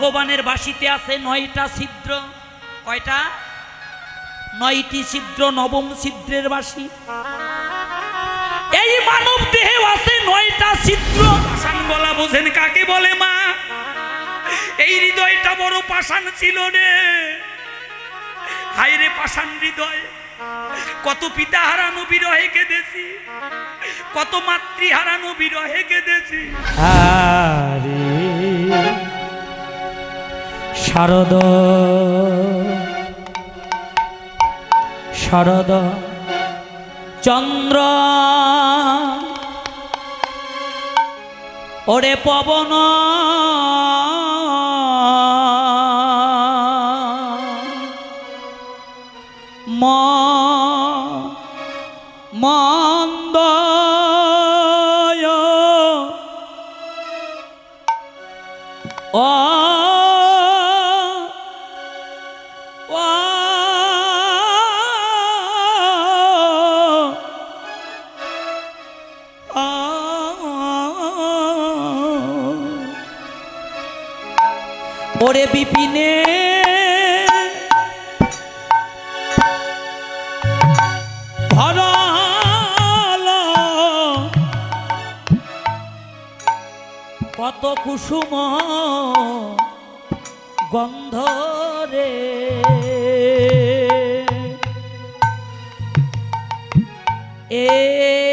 ভগবানের বাসিতে আছে নয়টা ছিদ্র। কয়টা? নয়টি ছিদ্র, নবম ছিদ্রের বাসি। এই মানব দেহে আছে নয়টা ছিদ্র। পাষাণ বলা বোঝেন কাকে বলে মা? এই হৃদয়টা বড় পাষাণ ছিল রে। হায় রে পাষাণ হৃদয়, কত পিতা হারানো বিরহে কেঁদেছি, কত মাতৃ হারানো বিরহে কেঁদেছি। শারদ শারদ চন্দ্র। ওরে পবন ওরে বিপিনে। কত কুসুম গন্ধ রে। এ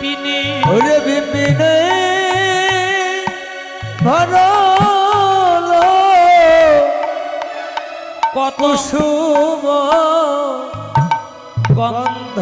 বিপিনে। ওরে বিপিনে ভরল কত শুভ গন্ধ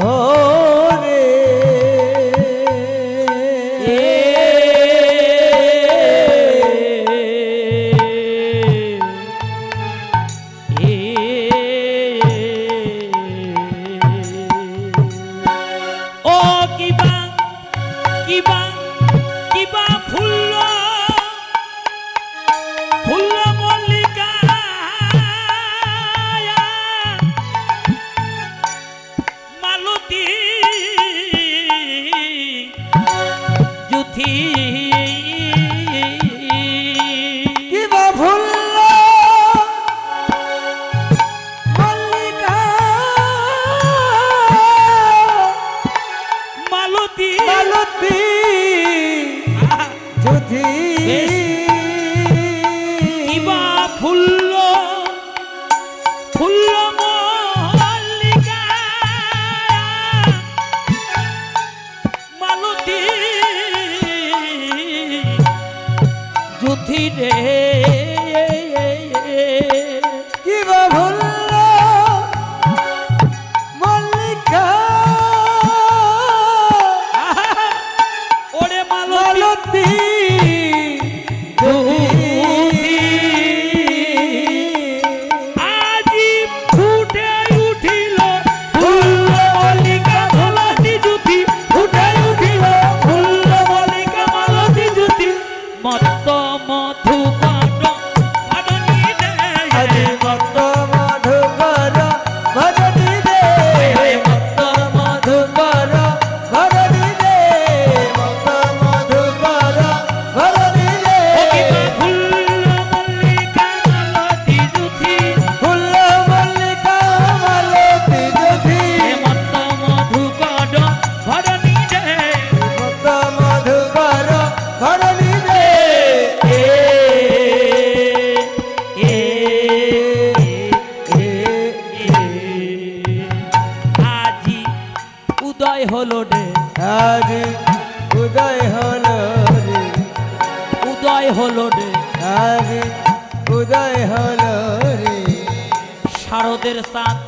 শারদের সাত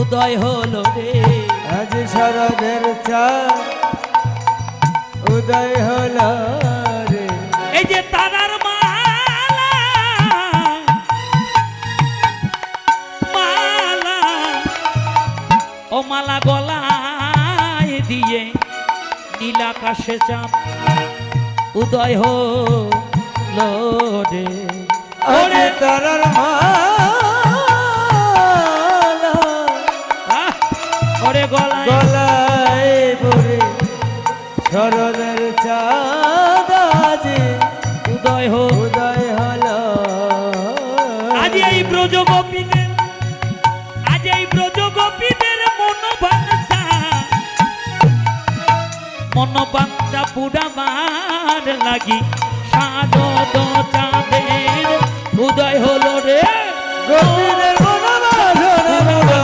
উদয় হলো রে। আজ শরদের চাঁদ উদয় হলো রে। এই যে তারার মালা মালা ও মালা গলায় দিয়ে নীল আকাশে চাঁদ উদয় হলো রে। আজ তারার মালা গলায় গলায় পরে শরদের চাঁদ আজ উদয় হো উদয় হলো। আজ এই ব্রজ গোপীদের আজ এই ব্রজ গোপীদের মনোবাঞ্ছা। মনোবাঞ্ছা পুরাবার লাগি সারদ চাঁদের। উদয় হলো রে।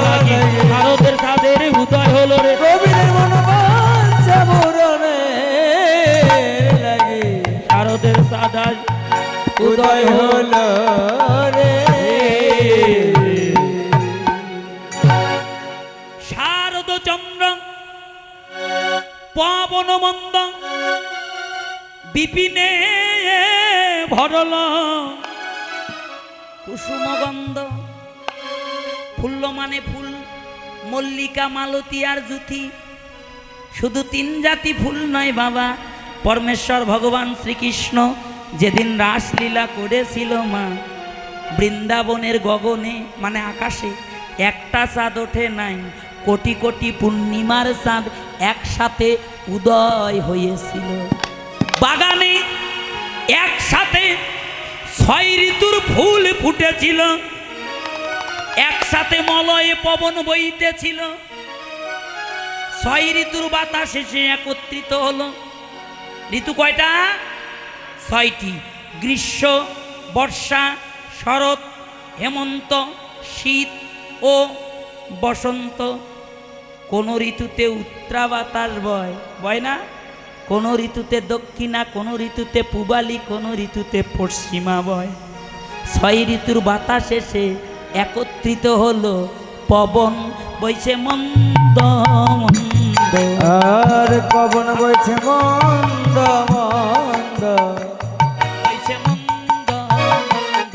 লাগি। শারদের চাঁদের উদয় হলো রে। লাগে। শারদের চাঁদার উদয় হলো রে। শারদ চন্দ্র পবন মন্দ বিপিনে ভরল কুসুমগন্ধ ফুল্ল মানে ফুল মল্লিকা মালতী আর জুথি শুধু তিন জাতি ফুল নয় বাবা, পরমেশ্বর ভগবান শ্রীকৃষ্ণ যেদিন রাসলীলা করেছিল মা, বৃন্দাবনের গগনে মানে আকাশে, একটা চাঁদ ওঠে নাই, কোটি কোটি পূর্ণিমার চাঁদ একসাথে উদয় হয়েছিল। বাগানে একসাথে ছয় ঋতুর ফুল ফুটেছিল। একসাথে মলয়ে পবন বইতেছিল। ছয় ঋতুর বাতাস এসে একত্রিত হলো। ঋতু কয়টা? ছয়টি। গ্রীষ্ম, বর্ষা, শরৎ, হেমন্ত, শীত ও বসন্ত। কোন ঋতুতে উত্তরা বাতাস বয়? বয় না? কোন ঋতুতে দক্ষিণা, কোন ঋতুতে পূবালি, কোন ঋতুতে পশ্চিমা বয়। ছয় ঋতুর বাতাস এসে একত্রিত হলো পবন বইছে মন্দ মন্দ। আর পবন বইছে মন্দ মন্দ। বইছে মন্দ মন্দ।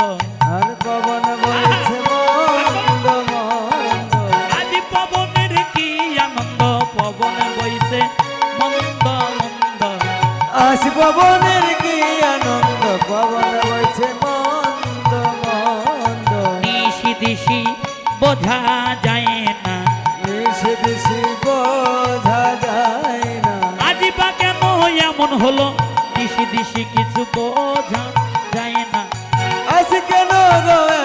আর পবন বইছে মন্দ মন্দ। আজি পবনের কি আনন্দ? পবন বইছে মন্দ মন্দ। আজ পবনের দিশি কিছু বোঝা যায় না। আজ কেন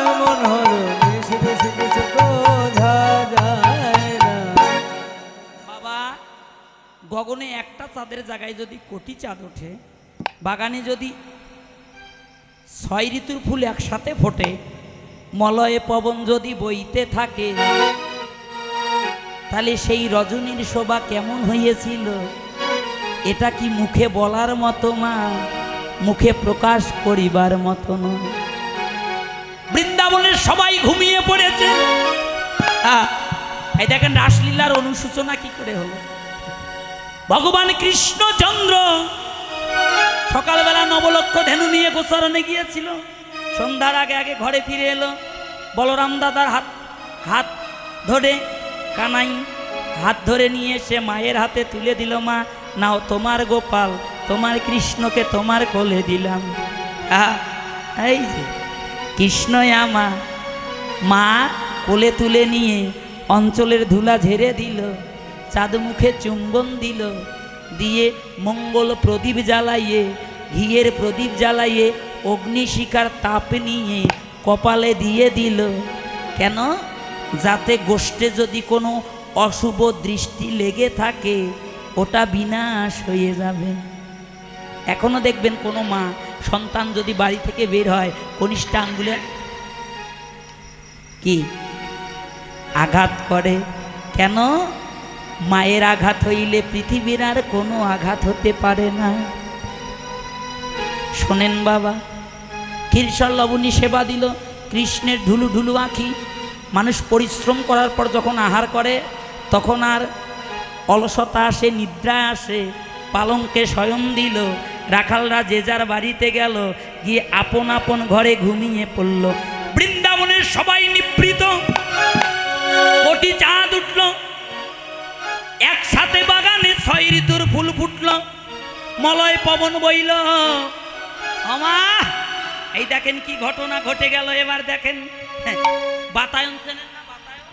এমন হলো দেশে দেশে কিছু বোঝা যায় না। বাবা গগনে একটা চাঁদের জায়গায় যদি কোটি চাঁদ ওঠে বাগানে যদি ছয় ঋতুর ফুল একসাথে ফোটে মলয়ে পবন যদি বইতে থাকে তাহলে সেই রজনীর শোভা কেমন হয়েছিল এটা কি মুখে বলার মতো মা? মুখে প্রকাশ করিবার মতো নয় বৃন্দাবনের সবাই ঘুমিয়ে পড়েছে। এই দেখেন রাসলীলার অনুসূচনা কি করে হলো? ভগবান কৃষ্ণচন্দ্র সকালবেলা নবলক্ষ ধেনু নিয়ে গোচরণে গিয়েছিল। সন্ধ্যার আগে আগে ঘরে ফিরে এলো। বলরাম দাদার হাত হাত ধরে, কানাই হাত ধরে নিয়ে সে মায়ের হাতে তুলে দিল, মা, নাও তোমার গোপাল। তোমার কৃষ্ণকে তোমার কোলে দিলাম। এই যে, কৃষ্ণই আমা, মা কোলে তুলে নিয়ে অঞ্চলের ধুলা ঝেড়ে দিল চাঁদ মুখে চুম্বন দিল, দিয়ে মঙ্গল প্রদীপ জ্বালাইয়ে, ঘিয়ের প্রদীপ জ্বালাইয়ে অগ্নিশিকার তাপ নিয়ে কপালে দিয়ে দিল। কেন? যাতে গোষ্ঠে যদি কোনো অশুভ দৃষ্টি লেগে থাকে, ওটা বিনাশ হয়ে যাবে। এখনও দেখবেন কোনো মা সন্তান যদি বাড়ি থেকে বের হয়, কনিষ্ঠ আঙ্গুলে কি? আঘাত করে। কেন? মায়ের আঘাত হইলে পৃথিবীর আর কোনো আঘাত হতে পারে না। শোনেন বাবা কীর্ষণ লবণী সেবা দিল, কৃষ্ণের ঢুলু ঢুলু আঁখি। মানুষ পরিশ্রম করার পর যখন আহার করে, তখন আর অলসতা আসে, নিদ্রা আসে পালঙ্কে শয়ন দিল। রাখালরা যে যার বাড়িতে গেল, গিয়ে আপন আপন ঘরে ঘুমিয়ে পড়ল। বৃন্দাবনের সবাই নিবৃত। কোটি চাঁদ উঠল। একসাথে বাগানে ছয় ঋতুর ফুল ফুটল। মলয় পবন বইল আমা এই দেখেন কি ঘটনা ঘটে গেল, এবার দেখেন। বাতায়ন চেনেন না বাতায়ন?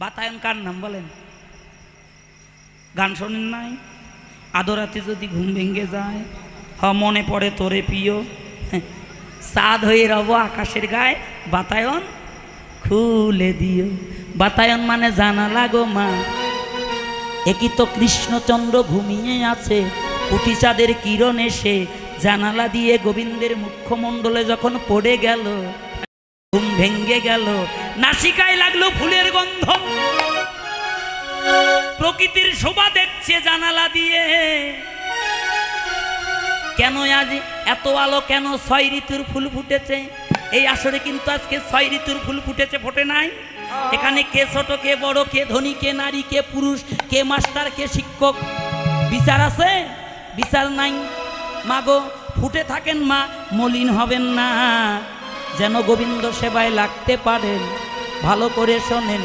বাতায়ন কার নাম বলেন? গান শোনেন নাই? আদরাতে যদি ঘুম ভেঙে যায়, হ, মনে পড়ে তোরে প্রিয়। সাদ হয়ে রব আকাশের গায়ে, বাতায়ন খুলে দিও। বাতায়ন মানে জানা লাগো মা। একই তো কৃষ্ণচন্দ্র ঘুমিয়ে আছে কুটি চাঁদের কিরণ এসে জানালা দিয়ে গোবিন্দের মুখ্যমণ্ডলে যখন পড়ে গেল, ঘুম ভেঙ্গে গেল। নাসিকায় লাগল ফুলের গন্ধ। প্রকৃতির শোভা দেখছে জানালা দিয়ে। কেন আজ এত আলো, কেন ছয় ঋতুর ফুল ফুটেছে? এই আসরে কিন্তু আজকে ছয় ঋতুর ফুল ফুটেছে, ফোটে নাই? এখানে কে ছোট, কে বড়, কে ধনী, কে নারী, কে পুরুষ, কে মাস্টার, কে শিক্ষক? বিচার আছে? বিচার নাই। মাগো, ফুটে থাকেন মা, মলিন হবেন না। যেন গোবিন্দ সেবায় লাগতে পারেন, ভালো করে শোনেন।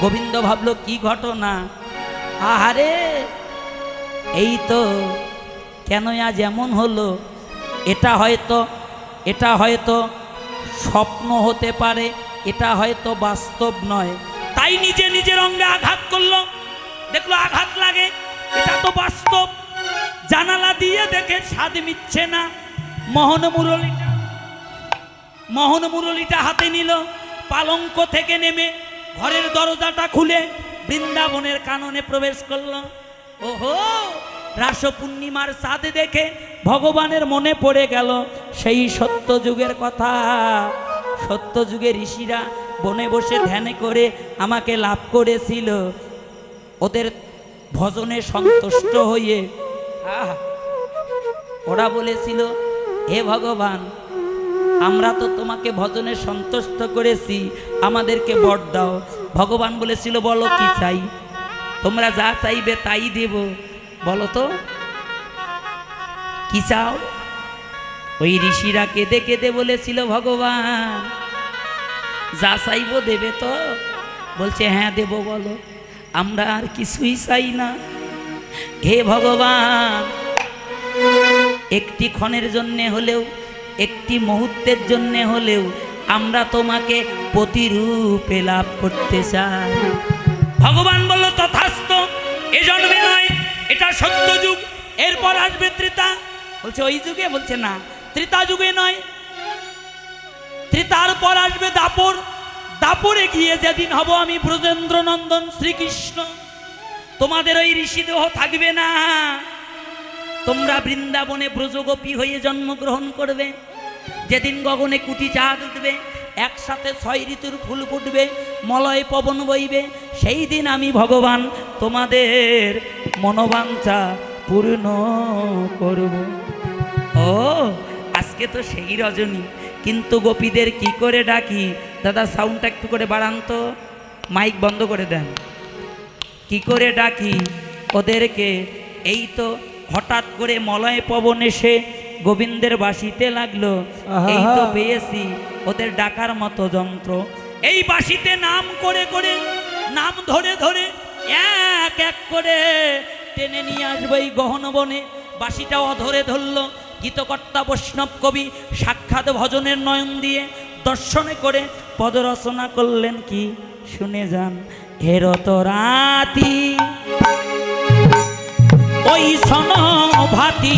গোবিন্দ ভাবলো, কি ঘটনা? আহারে, এই তো কেন আজ এমন হলো? এটা হয়তো এটা হয়তো স্বপ্ন হতে পারে, এটা হয়তো বাস্তব নয়। তাই নিজে নিজের অঙ্গে আঘাত করল। দেখল আঘাত লাগে, এটা তো বাস্তব। জানালা দিয়ে দেখে স্বাদ মিচ্ছে না। মোহন মুরলিটা মোহন মুরলিটা হাতে নিল, পালঙ্ক থেকে নেমে ঘরের দরজাটা খুলে বৃন্দাবনের কাননে প্রবেশ করল। ওহো রাস পূর্ণিমার চাঁদ দেখে ভগবানের মনে পড়ে গেল সেই সত্য যুগের কথা। সত্য যুগে ঋষিরা বনে বসে ধ্যানে করে আমাকে লাভ করেছিল। ওদের ভজনে সন্তুষ্ট হয়ে ওরা বলেছিল, হে ভগবান, আমরা তো তোমাকে ভজনে সন্তুষ্ট করেছি, আমাদেরকে বর দাও। ভগবান বলেছিল, বলো কি চাই? তোমরা যা চাইবে তাই দেব। বলো তো, কি চাও? ওই ঋষিরা কেঁদে কেঁদে বলেছিল, ভগবান, যা চাইব দেবে তো। বলছে হ্যাঁ দেব, বলো। আমরা আর কিছুই চাই না। হে ভগবান, একটি ক্ষণের জন্যে হলেও, একটি মুহূর্তের জন্যে হলেও আমরা তোমাকে প্রতিরূপে লাভ করতে চাই। ভগবান বলল, তথাস্ত, এ জন্মে নয়, এটা সত্য যুগ। এরপর আসবে ত্রিতা। বলছে, ওই যুগে? বলছে, না, ত্রিতা যুগে নয়। ত্রিতার পর আসবে দাপর। দাপরে গিয়ে যেদিন হব আমি ব্রজেন্দ্র নন্দন শ্রীকৃষ্ণ। তোমাদের ওই ঋষিদেহ থাকবে না। তোমরা বৃন্দাবনে ব্রজগোপী হয়ে জন্মগ্রহণ করবে। যেদিন গগনে কুটি চাঁদ উঠবে একসাথে ছয় ঋতুর ফুল ফুটবে, মলয় পবন বইবে, সেই দিন আমি ভগবান তোমাদের মনোবাঞ্ছা পূর্ণ করব। ও, আজকে তো সেই রজনী, কিন্তু গোপীদের কি করে ডাকি? দাদা সাউন্ডটা একটু করে বাড়ান তো। মাইক বন্ধ করে দেন। কি করে ডাকি? ওদেরকে, এই তো হঠাৎ করে মলয় পবন এসে গোবিন্দের বাসিতে লাগল। এই তো পেয়েছি ওদের ডাকার মতো যন্ত্র। এই বাসিতে নাম করে করে নাম ধরে ধরে এক এক করে টেনে নিয়ে আসব এই গহন বনে। বাসিটাও ধরে ধরলো গীতকর্তা বৈষ্ণব কবি সাক্ষাৎ ভজনের নয়ন দিয়ে দর্শনে করে পদরচনা করলেন কি? শুনে যান হেরত রাতি। ওই সন ভাতি।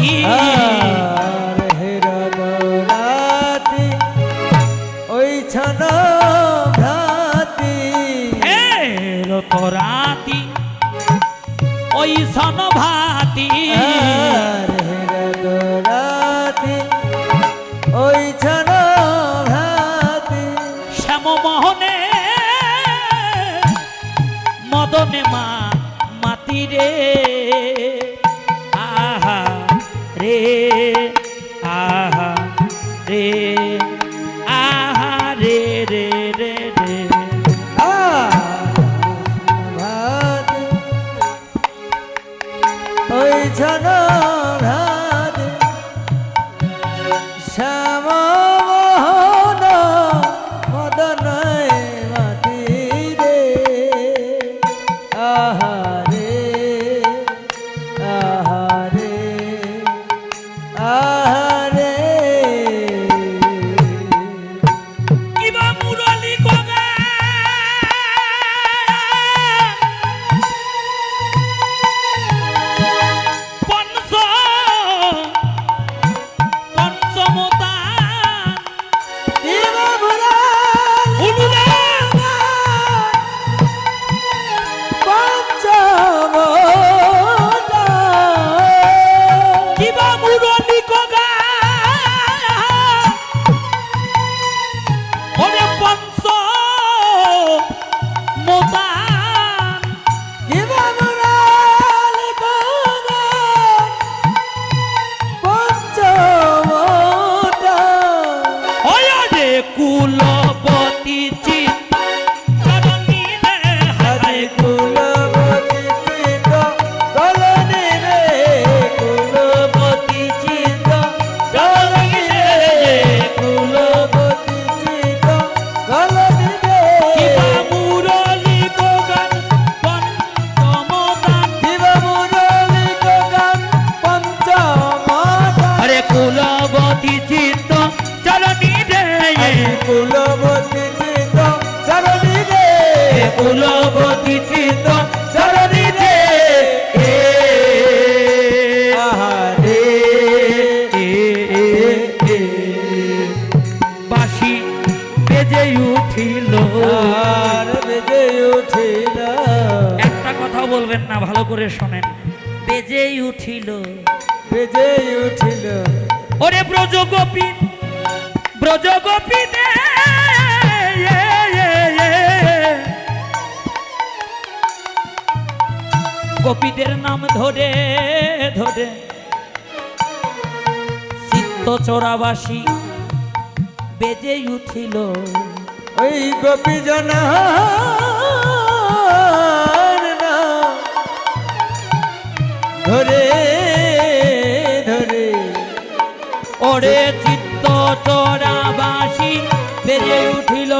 কুলবতী চিত চরণি রে কুলবতী চিত চরণী রে বাসি বেজে উঠিল আর বেজে উঠিল একটা কথা বলবেন না ভালো করে শোনেন। বেজেই উঠিল। বেজে উঠিল। ওরে ব্রজ গোপী গোপীদের নাম ধরে ধরে। চিত্ত চোরাবাসী বেজে উঠিল। ওই গোপী জন ধরে ধরে। ওরে চিত্ত চোরাবাসী বেজে উঠিল।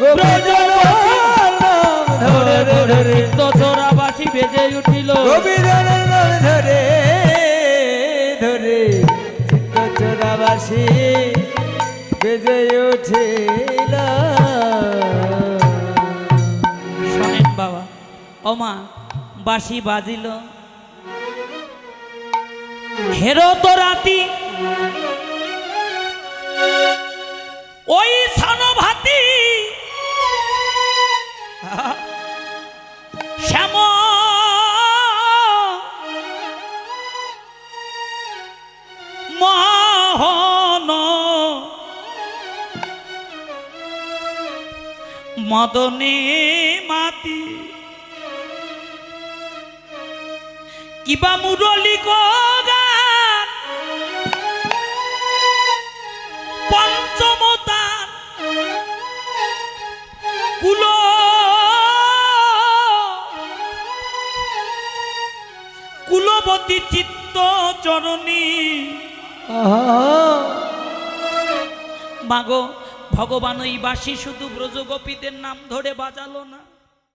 ধরে ধরে। ধরে ধরে চোরাবাসী বেজে উঠিল। ধরে ধরে বেজে উঠিল। শোনেন বাবা ওমা বাঁশি বাজিল। হেরো তো রাতি। ওই সানো ভাতি মদনে মাতি। কিবা মুরলি গান। পঞ্চমতান। কুল। কুলবতী চিত্ত চরণী। মাগো ভগবান ওই বাসি শুধু ব্রজগোপীদের নাম ধরে বাজালো না।